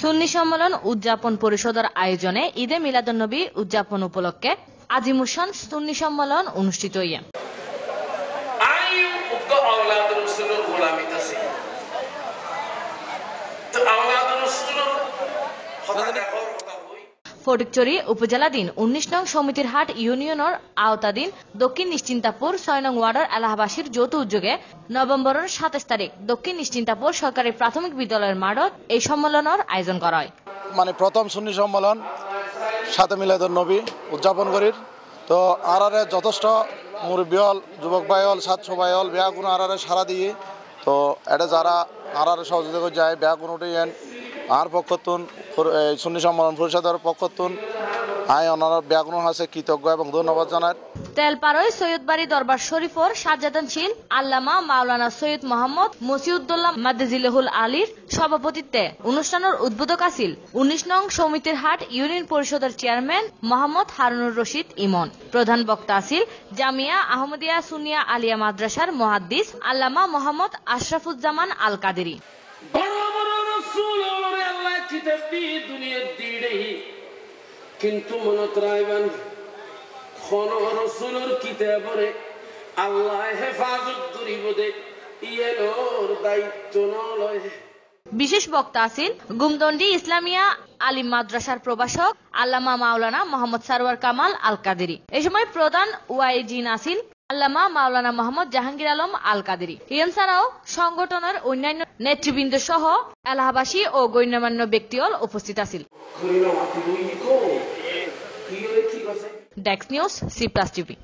সুন্নি সম্মেলন উদযাপন পরিষদের আয়োজনে ঈদে মিলাদুন্নবী উদযাপন উপলক্ষে আজিমুসান সুন্নি সম্মেলন অনুষ্ঠিত হইয়া ফটিকচুরি উপজেলাধীন উনিশ নং সমিতির হাট ইউনিয়নের আওতাধীন দক্ষিণ নিশ্চিন্তাপুর ছয় নং ওয়ার্ডের এলাহাবাসীর যৌথ উদ্যোগে নভেম্বরের সাতাশ তারিখ দক্ষিণ নিশ্চিন্তাপুর সরকারি প্রাথমিক বিদ্যালয়ের মাঠত এই সম্মেলনের আয়োজন করা হয়। মানে প্রথম সুন্নি সম্মেলন, সাথে মিলাদুল নবী উদযাপন করির। তো আরারে যথেষ্ট মুরব্বী হল, যুবক ভাই হল ভাই হল বেয়া কোনো আরারে সারা দিয়ে। তো এটা যারা আরারে সহযোগিতা করে যায় বেয়া কোনো এন আর পক্ষতুন সুন্নি সম্মেলন পরিষদের পক্ষতুন। আয় ওনারা বেয়া আছে কৃতজ্ঞ এবং ধন্যবাদ জানায় তেলপাড়ই সৈয়দবাড়ি দরবার শরীফর সাজ্জাদানশীল আল্লামা মাওলানা সৈয়দ মোহাম্মদ মসিউদ্দোল্লাহ মাদ্দিজিলহুল আলীর সভাপতিত্বে অনুষ্ঠানের উদ্বোধক আছিল উনিশ নং সমিতির হাট ইউনিয়ন পরিষদের চেয়ারম্যান মোহাম্মদ হারুনুর রশিদ ইমন। প্রধান বক্তা আছিল জামিয়া আহমদিয়া সুনিয়া আলিয়া মাদ্রাসার মহাদ্দিস আল্লামা মোহাম্মদ আশরাফুজ্জামান আল কাদেরি কিন্তু কিতাবরে আল্লাহ হেফাজত করিব দায়িত্ব বিশেষ বক্তা আছেন গুমদন্ডি ইসলামিয়া আলিম মাদ্রাসার প্রভাষক আল্লামা মাওলানা মোহাম্মদ সারোয়ার কামাল আল কাদেরি এ সময় প্রধান ওয়াইজিন আসিল আল্লামা মাওলানা মোহাম্মদ জাহাঙ্গীর আলম আল কাদেরি ইরান ছাড়াও সংগঠনের অন্যান্য নেতৃবৃন্দ সহ এলাহাবাসী ও গণ্যমান্য ব্যক্তিও উপস্থিত আছিল। ডেক্স নিউজ সি প্লাস টিভি